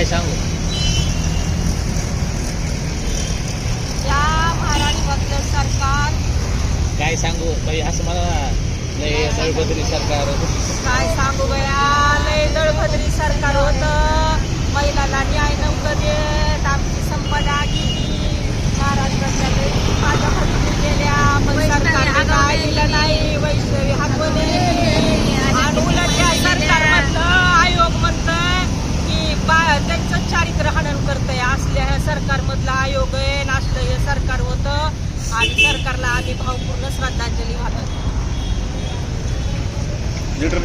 काय सांगू? या महाराष्ट्रातलं सरकार. काय सांगू? बाई असं मला लय दळबद्री सरकार काय सांगू बया? लय दळभद्री सरकार होतं. महिलाला न्याय नव्हतं देत. आमची संपदा गेली. मधला आयोग आहे आणि हे सरकार होतं आणि सरकारला आम्ही भावपूर्ण श्रद्धांजली वाहतो. लिटर